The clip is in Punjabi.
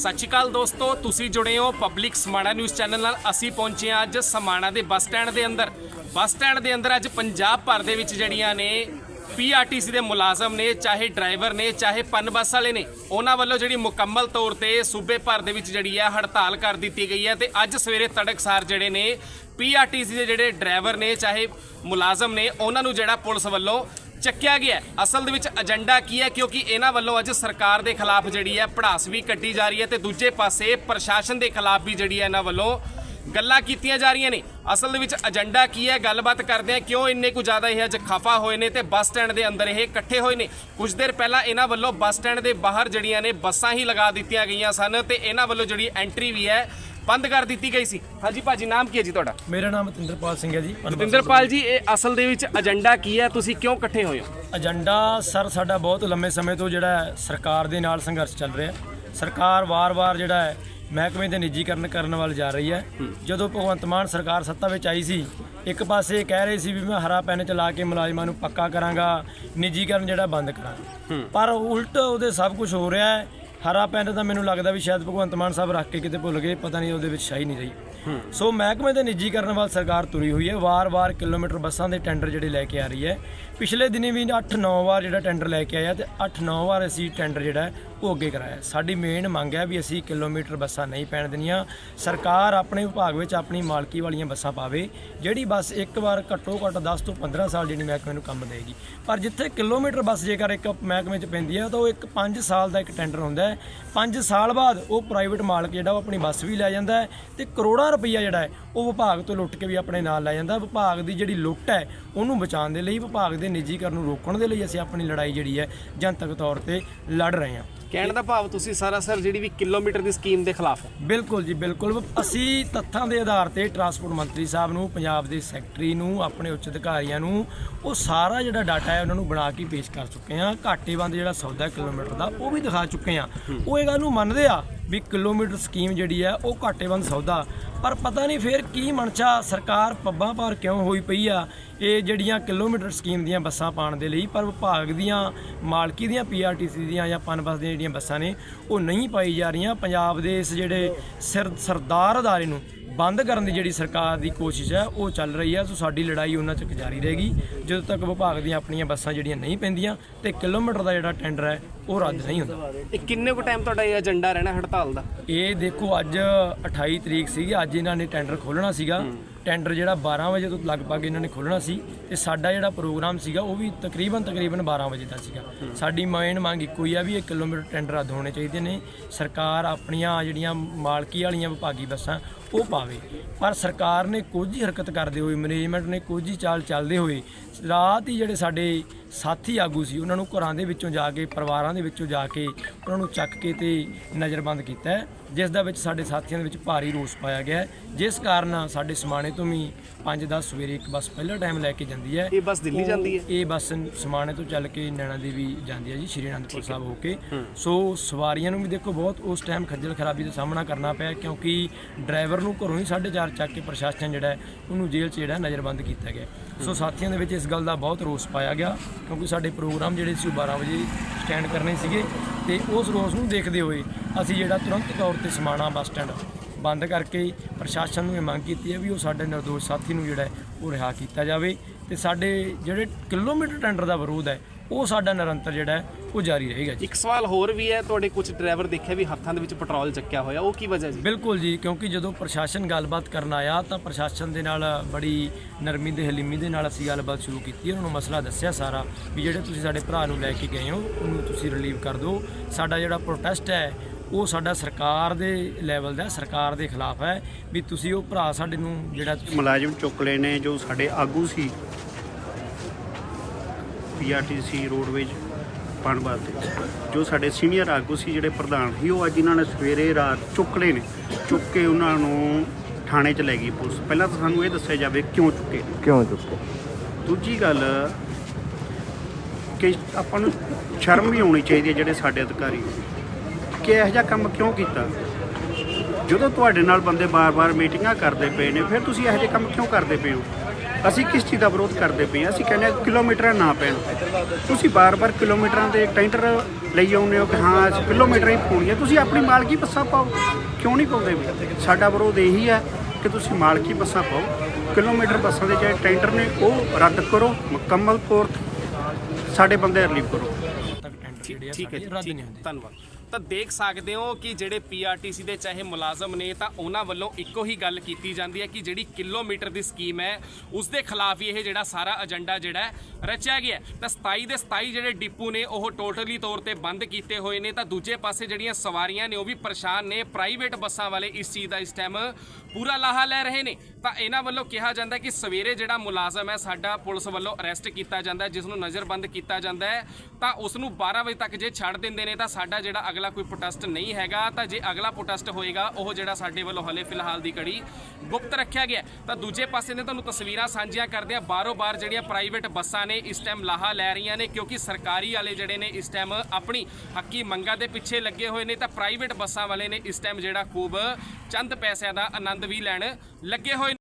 ਸਤਿ ਸ਼੍ਰੀ ਅਕਾਲ ਦੋਸਤੋ, ਤੁਸੀਂ ਜੁੜੇ ਹੋ ਪਬਲਿਕ ਸਮਾਣਾ ਨਿਊਜ਼ ਚੈਨਲ ਨਾਲ। ਅਸੀਂ ਪਹੁੰਚੇ ਹਾਂ ਅੱਜ ਸਮਾਣਾ ਦੇ ਬੱਸ ਸਟੈਂਡ ਦੇ ਅੰਦਰ। ਬੱਸ ਸਟੈਂਡ ਦੇ ਅੰਦਰ ਅੱਜ ਪੰਜਾਬ ਭਰ ਦੇ ਵਿੱਚ ਜਿਹੜੀਆਂ ਨੇ ਪੀਆਰਟੀਸੀ ਦੇ ਮੁਲਾਜ਼ਮ ਨੇ, ਚਾਹੇ ਡਰਾਈਵਰ ਨੇ, ਚਾਹੇ ਪਨ ਬੱਸ ਵਾਲੇ ਨੇ, ਉਹਨਾਂ ਵੱਲੋਂ ਜਿਹੜੀ ਮੁਕੰਮਲ ਤੌਰ ਤੇ ਸੂਬੇ ਭਰ ਦੇ ਵਿੱਚ ਜਿਹੜੀ ਹੈ ਹੜਤਾਲ ਕਰ ਦਿੱਤੀ ਗਈ ਹੈ ਤੇ ਅੱਜ ਸਵੇਰੇ ਤੜਕਸਾਰ ਜਿਹੜੇ ਨੇ ਪੀਆਰਟੀਸੀ ਦੇ ਜਿਹੜੇ ਡਰਾਈਵਰ ਨੇ, ਚਾਹੇ ਮੁਲਾਜ਼ਮ ਨੇ, ਉਹਨਾਂ ਨੂੰ ਜਿਹੜਾ ਪੁਲਿਸ ਵੱਲੋਂ ਚੱਕਿਆ ਗਿਆ ਅਸਲ ਦੇ ਵਿੱਚ ਏਜੰਡਾ ਕੀ ਹੈ? ਕਿਉਂਕਿ ਇਹਨਾਂ ਵੱਲੋਂ ਅੱਜ ਸਰਕਾਰ ਦੇ ਖਿਲਾਫ ਜਿਹੜੀ ਹੈ ਪੜਾਸ ਵੀ ਕੱਢੀ ਜਾ ਰਹੀ ਹੈ ਤੇ ਦੂਜੇ ਪਾਸੇ ਪ੍ਰਸ਼ਾਸਨ ਦੇ ਖਿਲਾਫ ਵੀ ਜਿਹੜੀ ਹੈ ਇਹਨਾਂ ਵੱਲੋਂ ਗੱਲਾਂ ਕੀਤੀਆਂ ਜਾ ਰਹੀਆਂ ਨੇ। ਅਸਲ ਦੇ ਵਿੱਚ ਏਜੰਡਾ ਕੀ ਹੈ? ਗੱਲਬਾਤ ਕਰਦੇ ਆ ਕਿਉਂ ਇੰਨੇ ਕੁ ਜ਼ਿਆਦਾ ਇਹ ਅੱਜ ਖਫਾ ਹੋਏ ਨੇ ਤੇ ਬੱਸ ਸਟੈਂਡ ਦੇ ਅੰਦਰ ਇਹ ਇਕੱਠੇ ਹੋਏ ਨੇ? ਕੁਝ ਦੇਰ ਪਹਿਲਾਂ ਇਹਨਾਂ ਵੱਲੋਂ ਬੱਸ ਸਟੈਂਡ ਦੇ ਬਾਹਰ ਜਿਹੜੀਆਂ ਨੇ ਬੱਸਾਂ ਹੀ ਲਗਾ ਦਿੱਤੀਆਂ ਗਈਆਂ ਸਨ ਤੇ ਇਹਨਾਂ ਵੱਲੋਂ ਜਿਹੜੀ ਐਂਟਰੀ ਵੀ ਹੈ ਬੰਦ ਕਰ ਦਿੱਤੀ ਗਈ ਸੀ। ਹਾਂਜੀ ਭਾਜੀ ਨਾਮ ਕੀ ਹੈ ਜੀ ਤੁਹਾਡਾ? ਮੇਰਾ ਨਾਮ ਮਤਿੰਦਰਪਾਲ ਸਿੰਘ ਹੈ ਜੀ। ਪਨਬਸ ਜਤਿੰਦਰਪਾਲ ਜੀ ਇਹ ਅਸਲ ਦੇ ਵਿੱਚ ਏਜੰਡਾ ਕੀ ਹੈ? ਤੁਸੀਂ ਕਿਉਂ ਇਕੱਠੇ ਹੋਏ ਹੋ? ਏਜੰਡਾ ਸਰ ਸਾਡਾ ਬਹੁਤ ਲੰਮੇ ਸਮੇਂ ਤੋਂ ਜਿਹੜਾ ਹੈ, ਸਰਕਾਰ ਦੇ ਨਾਲ ਸੰਘਰਸ਼ ਚੱਲ ਰਿਹਾ ਹੈ। ਸਰਕਾਰ ਵਾਰ-ਵਾਰ ਜਿਹੜਾ ਹੈ ਮਹਿਕਮੇ ਦੇ ਨਿੱਜੀਕਰਨ ਕਰਨ ਵੱਲ ਜਾ ਰਹੀ ਹੈ। ਜਦੋਂ ਭਗਵੰਤ ਮਾਨ ਸਰਕਾਰ ਸੱਤਾ ਵਿੱਚ ਆਈ ਸੀ ਇੱਕ ਪਾਸੇ ਕਹਿ ਰਹੇ ਸੀ ਵੀ ਮੈਂ ਹਰਾ ਪੈਨ ਚਲਾ ਕੇ ਮੁਲਾਜ਼ਮਾਂ ਨੂੰ ਪੱਕਾ ਕਰਾਂਗਾ ਨਿੱਜੀਕਰਨ ਜਿਹੜਾ ਬੰਦ ਕਰਾਂਗਾ। ਪਰ ਉਲਟ ਉਹਦੇ ਸਭ ਕੁਝ ਹੋ ਰਿਹਾ ਹੈ। ਹਰਾ ਪੈਨ ਤਾਂ ਮੈਨੂੰ ਲੱਗਦਾ ਵੀ ਸ਼ਾਇਦ ਭਗਵੰਤ ਮਾਨ ਸਾਹਿਬ ਰੱਖ ਕੇ ਕਿਤੇ ਭੁੱਲ ਗਏ ਪਤਾ ਨਹੀਂ ਉਹਦੇ ਵਿੱਚ ਸ਼ਾਹੀ ਨਹੀਂ ਰਹੀ। ਸੋ ਮਹਿਕਮੇ ਦੇ ਨਿੱਜੀਕਰਨ ਵੱਲ ਸਰਕਾਰ ਤੁਰੀ ਹੋਈ ਹੈ। ਵਾਰ-ਵਾਰ ਕਿਲੋਮੀਟਰ ਬੱਸਾਂ ਦੇ ਟੈਂਡਰ ਜਿਹੜੇ ਲੈ ਕੇ ਆ ਰਹੀ ਹੈ। ਪਿਛਲੇ ਦਿਨੀ ਵੀ 8-9 ਵਾਰ ਜਿਹੜਾ ਟੈਂਡਰ ਲੈ ਕੇ ਆਇਆ ਤੇ 8-9 ਵਾਰ ਅਸੀਂ ਟੈਂਡਰ ਜਿਹੜਾ ਉਹ ਅੱਗੇ ਕਰਾਇਆ। ਸਾਡੀ ਮੇਨ ਮੰਗ ਹੈ ਵੀ ਅਸੀਂ ਕਿਲੋਮੀਟਰ ਬੱਸਾਂ ਨਹੀਂ ਪੈਣ ਦੇਣੀਆਂ। ਸਰਕਾਰ ਆਪਣੇ ਵਿਭਾਗ ਵਿੱਚ ਆਪਣੀ ਮਾਲਕੀ ਵਾਲੀਆਂ ਬੱਸਾਂ ਪਾਵੇ, ਜਿਹੜੀ ਬੱਸ ਇੱਕ ਵਾਰ ਘੱਟੋ ਘੱਟ 10 ਤੋਂ 15 ਸਾਲ ਜਿਹੜੀ ਮਹਿਕਮੇ ਨੂੰ ਕੰਮ ਦੇਗੀ। ਪਰ ਜਿੱਥੇ ਕਿਲੋਮੀਟਰ ਬੱਸ ਜੇਕਰ ਇੱਕ ਮਹਿਕਮੇ 'ਚ ਪੈਂਦੀ ਹੈ, ਤਾਂ ਉਹ ਇੱਕ 5 ਸਾਲ ਦਾ ਇੱਕ ਟੈਂਡਰ ਹੁੰਦਾ ਹੈ। 5 ਸਾਲ ਬਾਅਦ ਉਹ ਪ੍ਰਾਈਵੇਟ ਮਾਲਕ ਜਿਹੜਾ, ਉਹ ਆਪਣੀ ਬੱਸ ਵੀ ਲੈ ਜਾਂਦਾ ਹੈ ਤੇ ਕਰੋੜਾਂ ਰੁਪਈਆ ਜਿਹੜਾ ਹੈ, ਉਹ ਵਿਭਾਗ ਤੋਂ ਲੁੱਟ ਕੇ ਵੀ ਆਪਣੇ ਨਾਲ ਲੈ ਜਾਂਦਾ ਵਿਭਾਗ ਦੀ ਜਿਹੜੀ ਲੁੱਟ ਹੈ, ਉਹਨੂੰ ਬਚਾਉਣ ਦੇ ਲਈ, ਵਿਭਾਗ ਦੇ ਨਿੱਜੀਕਰਨ ਨੂੰ ਰੋਕਣ ਦੇ ਲਈ ਅਸੀਂ ਆਪਣੀ ਲੜਾਈ ਜਿਹੜੀ ਹੈ ਜਨਤਕ ਤੌਰ ਤੇ ਲੜ ਰਹੇ ਹਾਂ। ਕਹਿਣ ਦਾ ਭਾਵ ਤੁਸੀਂ ਸਰਾਸਰ ਜਿਹੜੀ ਵੀ ਕਿਲੋਮੀਟਰ ਦੀ ਸਕੀਮ ਦੇ ਖਿਲਾਫ ਹੋ। ਬਿਲਕੁਲ ਜੀ ਬਿਲਕੁਲ। ਅਸੀਂ ਤੱਥਾਂ ਦੇ ਆਧਾਰ ਤੇ ਟਰਾਂਸਪੋਰਟ ਮੰਤਰੀ ਸਾਹਿਬ ਨੂੰ ਪੰਜਾਬ ਦੇ ਸੈਕਟਰੀ ਨੂੰ ਆਪਣੇ ਉੱਚ ਅਧਿਕਾਰੀਆਂ ਨੂੰ ਉਹ ਸਾਰਾ ਜਿਹੜਾ ਡਾਟਾ ਹੈ ਉਹਨਾਂ ਨੂੰ ਬਣਾ ਕੇ ਪੇਸ਼ ਕਰ ਚੁੱਕੇ ਹਾਂ। ਘਾਟੇਬੰਦ ਜਿਹੜਾ ਸੌਦਾ ਕਿਲੋਮੀਟਰ ਦਾ ਉਹ ਵੀ ਦਿਖਾ ਚੁੱਕੇ ਹਾਂ। ਉਹ ਇਹ ਗੱਲ ਨੂੰ ਮੰਨਦੇ ਆ ਵੀ ਕਿਲੋਮੀਟਰ ਸਕੀਮ ਜਿਹੜੀ ਆ, ਉਹ ਘਾਟੇਵੰਦ ਸੌਦਾ। ਪਰ ਪਤਾ ਨਹੀਂ ਫਿਰ ਕੀ ਮਨਸ਼ਾ ਸਰਕਾਰ ਪੱਬਾਂ ਭਾਰ ਕਿਉਂ ਹੋਈ ਪਈ ਆ? ਇਹ ਜਿਹੜੀਆਂ ਕਿਲੋਮੀਟਰ ਸਕੀਮ ਦੀਆਂ ਬੱਸਾਂ ਪਾਉਣ ਦੇ ਲਈ, ਪਰ ਵਿਭਾਗ ਦੀਆਂ, ਮਾਲਕੀ ਦੀਆਂ ਪੀਆਰਟੀਸੀ ਦੀਆਂ ਜਾਂ ਪਨਬਸ ਦੀਆਂ ਜਿਹੜੀਆਂ ਬੱਸਾਂ ਨੇ, ਉਹ ਨਹੀਂ ਪਾਈ ਜਾ ਰਹੀਆਂ। ਪੰਜਾਬ ਦੇ ਇਸ ਜਿਹੜੇ ਸਿਰ ਸਰਦਾਰ ਅਦਾਰੇ ਨੂੰ ਬੰਦ ਕਰਨ ਦੀ ਜਿਹੜੀ ਸਰਕਾਰ ਦੀ ਕੋਸ਼ਿਸ਼ ਹੈ ਉਹ ਚੱਲ ਰਹੀ ਹੈ। ਸੋ ਸਾਡੀ ਲੜਾਈ ਉਹਨਾਂ ਤੱਕ ਜਾਰੀ ਰਹੇਗੀ। ਜਦੋਂ ਤੱਕ ਵਿਭਾਗ ਦੀਆਂ ਆਪਣੀਆਂ ਬੱਸਾਂ ਜਿਹੜੀਆਂ ਨਹੀਂ ਪੈਂਦੀਆਂ ਤੇ ਕਿਲੋਮੀਟਰ ਦਾ ਜਿਹੜਾ ਟੈਂਡਰ ਹੈ ਉਹ ਰੱਦ ਨਹੀਂ ਹੁੰਦਾ। ਇਹ ਕਿੰਨੇ ਕੁ ਟਾਈਮ ਤੁਹਾਡਾ ਇਹ ਏਜੰਡਾ ਰਹਿਣਾ ਹੜਤਾਲ ਦਾ? ਇਹ ਦੇਖੋ ਅੱਜ 28 ਤਰੀਕ ਸੀਗੀ। ਅੱਜ ਇਹਨਾਂ ਨੇ ਟੈਂਡਰ ਖੋਲਣਾ ਸੀਗਾ। ਟੈਂਡਰ ਜਿਹੜਾ 12 ਵਜੇ ਤੋਂ ਲਗਭਗ ਇਹਨਾਂ ਨੇ ਖੋਲਣਾ ਸੀ ਤੇ ਸਾਡਾ ਜਿਹੜਾ ਪ੍ਰੋਗਰਾਮ ਸੀਗਾ ਉਹ ਵੀ ਤਕਰੀਬਨ ਤਕਰੀਬਨ 12 ਵਜੇ ਦਾ ਸੀਗਾ। ਸਾਡੀ ਮੇਨ ਮੰਗ ਇੱਕੋ ਹੀ ਆ ਵੀ ਇਹ ਕਿਲੋਮੀਟਰ ਟੈਂਡਰ ਰੱਦ ਹੋਣੇ ਚਾਹੀਦੇ ਨੇ, ਸਰਕਾਰ ਆਪਣੀਆਂ ਜਿਹੜੀਆਂ ਮਾਲਕੀ ਵਾਲੀਆਂ ਵਿਭਾਗੀ ਬੱਸਾਂ ਉਹ ਪਾਵੇ। ਪਰ ਸਰਕਾਰ ਨੇ ਕੁਝ ਹੀ ਹਰਕਤ ਕਰਦੇ ਹੋਏ ਮੈਨੇਜਮੈਂਟ ਨੇ ਕੁਝ ਹੀ ਚਾਲ ਚੱਲਦੇ ਹੋਏ ਰਾਤ ਹੀ ਜਿਹੜੇ ਸਾਡੇ ਸਾਥੀ ਆਗੂ ਸੀ ਉਹਨਾਂ ਨੂੰ ਘਰਾਂ ਦੇ ਵਿੱਚੋਂ ਜਾ ਕੇ ਪਰਿਵਾਰਾਂ ਦੇ ਵਿੱਚੋਂ ਜਾ ਕੇ ਉਹਨਾਂ ਨੂੰ ਚੱਕ ਕੇ ਤੇ ਨਜ਼ਰਬੰਦ ਕੀਤਾ ਹੈ ਜਿਸ ਦਾ ਵਿੱਚ ਸਾਡੇ ਸਾਥੀਆਂ ਦੇ ਵਿੱਚ ਭਾਰੀ ਰੋਸ ਪਾਇਆ ਗਿਆ ਹੈ। ਜਿਸ ਕਾਰਨ ਸਾਡੇ ਸਮਾਣੇ ਤੋਂ ਵੀ 5-10 ਸਵੇਰੇ ਇੱਕ ਬੱਸ ਪਹਿਲਾ ਟਾਈਮ ਲੈ ਕੇ ਜਾਂਦੀ ਹੈ। ਇਹ ਬੱਸ ਦਿੱਲੀ ਜਾਂਦੀ ਹੈ? ਇਹ ਬੱਸ ਸਮਾਣੇ ਤੋਂ ਚੱਲ ਕੇ ਨੈਣਾ ਦੇਵੀ ਜਾਂਦੀ ਹੈ ਜੀ ਸ਼੍ਰੀ ਅਨੰਦਪੁਰ ਸਾਹਿਬ ਹੋ ਕੇ। ਸੋ ਸਵਾਰੀਆਂ ਨੂੰ ਵੀ ਦੇਖੋ ਬਹੁਤ ਉਸ ਟਾਈਮ ਖੱਜਲ ਖਰਾਬੀ ਦਾ ਸਾਹਮਣਾ ਕਰਨਾ ਪਿਆ ਕਿਉਂਕਿ ਡਰਾਈਵਰ ਨੂੰ ਘਰੋਂ ਹੀ 4:30 ਚੱਕ ਕੇ ਪ੍ਰਸ਼ਾਸਨ ਜਿਹੜਾ ਹੈ, ਉਹਨੂੰ ਜੇਲ੍ਹ 'ਚ ਜਿਹੜਾ ਨਜ਼ਰਬੰਦ ਕੀਤਾ ਗਿਆ ਸੋ ਸਾਥੀਆਂ ਦੇ ਵਿੱਚ ਇਸ ਗੱਲ ਦਾ ਬਹੁਤ ਰੋਸ ਪਾਇਆ ਗਿਆ। ਕਿਉਂਕਿ ਸਾਡੇ ਪ੍ਰੋਗਰਾਮ ਜਿਹੜੇ ਸੀ ਉਹ 12 ਵਜੇ ਸਟੈਂਡ ਕਰਨੇ ਸੀਗੇ ਤੇ ਉਸ ਰੋਸ ਨੂੰ ਦੇਖਦੇ ਹੋਏ ਅਸੀਂ ਜਿਹੜਾ ਤੁਰੰਤ ਤੌਰ ਤੇ ਸਮਾਣਾ ਬੱਸ ਸਟੈਂਡ ਬੰਦ ਕਰਕੇ ਪ੍ਰਸ਼ਾਸਨ ਨੂੰ ਇਹ ਮੰਗ ਕੀਤੀ ਹੈ ਵੀ ਉਹ ਸਾਡੇ ਨਿਰਦੋਸ਼ ਸਾਥੀ ਨੂੰ ਜਿਹੜਾ ਉਹ ਰਿਹਾ ਕੀਤਾ ਜਾਵੇ ਤੇ ਸਾਡੇ ਜਿਹੜੇ ਕਿਲੋਮੀਟਰ ਟੈਂਡਰ ਦਾ ਵਿਰੋਧ ਹੈ ਉਹ ਸਾਡਾ ਨਿਰੰਤਰ ਜਿਹੜਾ ਹੈ ਉਹ ਜਾਰੀ ਰਹੇਗਾ ਜੀ। ਇੱਕ ਸਵਾਲ ਹੋਰ ਵੀ ਹੈ ਤੁਹਾਡੇ ਕੁਝ ਡਰਾਈਵਰ ਦੇਖਿਆ ਵੀ ਹੱਥਾਂ ਦੇ ਵਿੱਚ ਪੈਟਰੋਲ ਚੱਕਿਆ ਹੋਇਆ ਉਹ ਕੀ ਵਜ੍ਹਾ ਜੀ? ਬਿਲਕੁਲ ਜੀ ਕਿਉਂਕਿ ਜਦੋਂ ਪ੍ਰਸ਼ਾਸਨ ਗੱਲਬਾਤ ਕਰਨ ਆਇਆ ਤਾਂ ਪ੍ਰਸ਼ਾਸਨ ਦੇ ਨਾਲ ਬੜੀ ਨਰਮੀ ਤੇ ਹਲੀਮੀ ਦੇ ਨਾਲ ਅਸੀਂ ਗੱਲਬਾਤ ਸ਼ੁਰੂ ਕੀਤੀ ਉਹਨਾਂ ਨੂੰ ਮਸਲਾ ਦੱਸਿਆ ਸਾਰਾ ਵੀ ਜਿਹੜੇ ਤੁਸੀਂ ਸਾਡੇ ਭਰਾ ਨੂੰ ਲੈ ਕੇ ਗਏ ਹੋ ਉਹਨੂੰ ਤੁਸੀਂ ਰਿਲੀਵ ਕਰ ਦਿਓ। ਸਾਡਾ ਜਿਹੜਾ ਪ੍ਰੋਟੈਸਟ ਹੈ ਉਹ ਸਾਡਾ ਸਰਕਾਰ ਦੇ ਲੈਵਲ ਦਾ ਹੈ, ਸਰਕਾਰ ਦੇ ਖਿਲਾਫ ਹੈ ਵੀ ਤੁਸੀਂ ਉਹ ਭਰਾ ਸਾਡੇ ਨੂੰ ਜਿਹੜਾ ਮੁਲਾਜ਼ਮ ਚੁੱਕ ਲਏ ਨੇ ਜੋ ਸਾਡੇ ਆਗੂ ਸੀ ਪੀਆਰਟੀਸੀ ਰੋਡਵੇਜ ਪਣਬਾਦ ਦੇ ਜੋ ਸਾਡੇ ਸੀਨੀਅਰ ਆਗੂ ਸੀ ਜਿਹੜੇ ਪ੍ਰਧਾਨ ਸੀ ਉਹ ਅੱਜ ਇਹਨਾਂ ਨੇ ਸਵੇਰੇ ਰਾਤ ਚੁੱਕ ਲਏ ਨੇ। ਚੁੱਕ ਕੇ ਉਹਨਾਂ ਨੂੰ ਥਾਣੇ 'ਚ ਲੈ ਗਈ ਪੁਲਿਸ। ਪਹਿਲਾਂ ਤਾਂ ਸਾਨੂੰ ਇਹ ਦੱਸਿਆ ਜਾਵੇ ਕਿਉਂ ਚੁੱਕੇ ਕਿਉਂ ਚੁੱਕੇ? ਦੂਜੀ ਗੱਲ ਕਿ ਆਪਾਂ ਨੂੰ ਸ਼ਰਮ ਵੀ ਆਉਣੀ ਚਾਹੀਦੀ ਹੈ ਜਿਹੜੇ ਸਾਡੇ ਅਧਿਕਾਰੀ। ਕਿ ਇਹੋ ਜਿਹਾ ਕੰਮ ਕਿਉਂ ਕੀਤਾ? ਜਦੋਂ ਤੁਹਾਡੇ ਨਾਲ ਬੰਦੇ ਬਾਰ-ਬਾਰ ਮੀਟਿੰਗਾਂ ਕਰਦੇ ਪਏ ਨੇ ਫਿਰ ਤੁਸੀਂ ਇਹੋ ਜਿਹੇ ਕੰਮ ਕਿਉਂ ਕਰਦੇ ਪਏ ਹੋ? ਅਸੀਂ ਕਿਸ ਚੀਜ਼ ਦਾ ਵਿਰੋਧ ਕਰਦੇ ਪਏ ਹਾਂ? ਅਸੀਂ ਕਹਿੰਦੇ ਹਾਂ ਕਿਲੋਮੀਟਰ ਨਾ ਪੈਣ। ਤੁਸੀਂ ਬਾਰ-ਬਾਰ ਕਿਲੋਮੀਟਰਾਂ ਦੇ ਟੈਂਡਰ ਲਈ ਆਉਂਦੇ ਹੋ ਕਿ ਹਾਂ ਅਸੀਂ ਕਿਲੋਮੀਟਰ ਹੀ ਪਾਉਣੀ ਹੈ ਤੁਸੀਂ ਆਪਣੀ ਮਾਲਕੀ ਬੱਸਾਂ ਪਾਓ। ਕਿਉਂ ਨਹੀਂ ਪਾਉਂਦੇ ਵੀ? ਸਾਡਾ ਵਿਰੋਧ ਇਹੀ ਹੈ ਕਿ ਤੁਸੀਂ ਮਾਲਕੀ ਬੱਸਾਂ ਪਾਓ। ਕਿਲੋਮੀਟਰ ਬੱਸਾਂ ਦੇ ਜਿਹੜੇ ਟੈਂਡਰ ਨੇ ਉਹ ਰੱਦ ਕਰੋ ਮੁਕੰਮਲ ਤੌਰ ਤੇ। ਸਾਡੇ ਬੰਦੇ ਰਿਲੀਵ ਕਰੋ। ਠੀਕ ਹੈ ਜੀ, ਧੰਨਵਾਦ। ਤਾਂ ਦੇਖ ਸਕਦੇ ਹੋ ਕਿ ਜਿਹੜੇ ਪੀਆਰਟੀਸੀ ਦੇ ਚਾਹੇ ਮੁਲਾਜ਼ਮ ਨੇ ਤਾਂ ਉਹਨਾਂ ਵੱਲੋਂ ਇੱਕੋ ਹੀ ਗੱਲ ਕੀਤੀ ਜਾਂਦੀ ਹੈ ਕਿ ਜਿਹੜੀ ਕਿਲੋਮੀਟਰ ਦੀ ਸਕੀਮ ਹੈ, ਉਸ ਦੇ ਖਿਲਾਫ ਹੀ ਇਹ ਜਿਹੜਾ ਸਾਰਾ ਏਜੰਡਾ ਜਿਹੜਾ ਰਚਿਆ ਗਿਆ ਤਾਂ 27 ਦੇ 27 ਜਿਹੜੇ ਡਿਪੂ ਨੇ, ਉਹ ਟੋਟਲੀ ਤੌਰ ਤੇ ਬੰਦ ਕੀਤੇ ਹੋਏ ਨੇ, ਤਾਂ ਦੂਜੇ ਪਾਸੇ ਜਿਹੜੀਆਂ ਸਵਾਰੀਆਂ ਨੇ, ਉਹ ਵੀ ਪਰੇਸ਼ਾਨ ਨੇ। ਪ੍ਰਾਈਵੇਟ ਬੱਸਾਂ ਵਾਲੇ ਇਸ ਚੀਜ਼ ਦਾ ਇਸ ਟਾਈਮ ਪੂਰਾ ਲਾਹਾ ਲੈ ਰਹੇ ਨੇ। ਤਾਂ ਇਹਨਾਂ ਵੱਲੋਂ ਕਿਹਾ ਜਾਂਦਾ ਕਿ ਸਵੇਰੇ ਜਿਹੜਾ ਮੁਲਾਜ਼ਮ ਹੈ ਸਾਡਾ ਪੁਲਿਸ ਵੱਲੋਂ ਅਰੈਸਟ ਕੀਤਾ ਜਾਂਦਾ ਜਿਸ ਨੂੰ ਨਜ਼ਰਬੰਦ ਕੀਤਾ ਜਾਂਦਾ ਹੈ, ਤਾਂ ਉਸ ਨੂੰ 12 ਵਜੇ ਤੱਕ ਜੇ ਛੱਡ ਦਿੰਦੇ ਨੇ ਤਾਂ ਸਾਡਾ ਜਿਹੜਾ ਅਗਲਾ ਕੋਈ ਪ੍ਰੋਟੈਸਟ ਨਹੀਂ ਹੈਗਾ। ਤਾਂ ਜੇ ਅਗਲਾ ਪ੍ਰੋਟੈਸਟ ਹੋਏਗਾ, ਉਹ ਜਿਹੜਾ ਸਾਡੇ ਵੱਲੋਂ ਹਲੇ ਫਿਲਹਾਲ ਦੀ ਕੜੀ ਗੁਪਤ ਰੱਖਿਆ ਗਿਆ ਤਾਂ ਦੂਜੇ ਪਾਸੇ ਨੇ ਤੁਹਾਨੂੰ ਤਸਵੀਰਾਂ ਸਾਂਝੀਆਂ ਕਰਦੇ ਆ ਬਾਰੋ ਬਾਰ ਜਿਹੜੀਆਂ ਪ੍ਰਾਈਵੇਟ ਬੱਸਾਂ ਨੇ, ਇਸ ਟਾਈਮ ਲਾਹਾ ਲੈ ਰਹੀਆਂ ਨੇ, ਕਿਉਂਕਿ ਸਰਕਾਰੀ ਵਾਲੇ ਜਿਹੜੇ ਨੇ ਇਸ ਟਾਈਮ ਆਪਣੀ ਹੱਕੀ ਮੰਗਾਂ ਦੇ ਪਿੱਛੇ ਲੱਗੇ ਹੋਏ ਨੇ, ਤਾਂ ਪ੍ਰਾਈਵੇਟ ਬੱਸਾਂ ਵਾਲੇ ਨੇ ਇਸ ਟਾਈਮ ਜਿਹੜਾ ਖੂਬ ਚੰਦ ਪੈਸਿਆਂ ਦਾ ਆਨੰਦ ਵੀ ਲੈਣ ਲੱਗੇ ਹੋਏ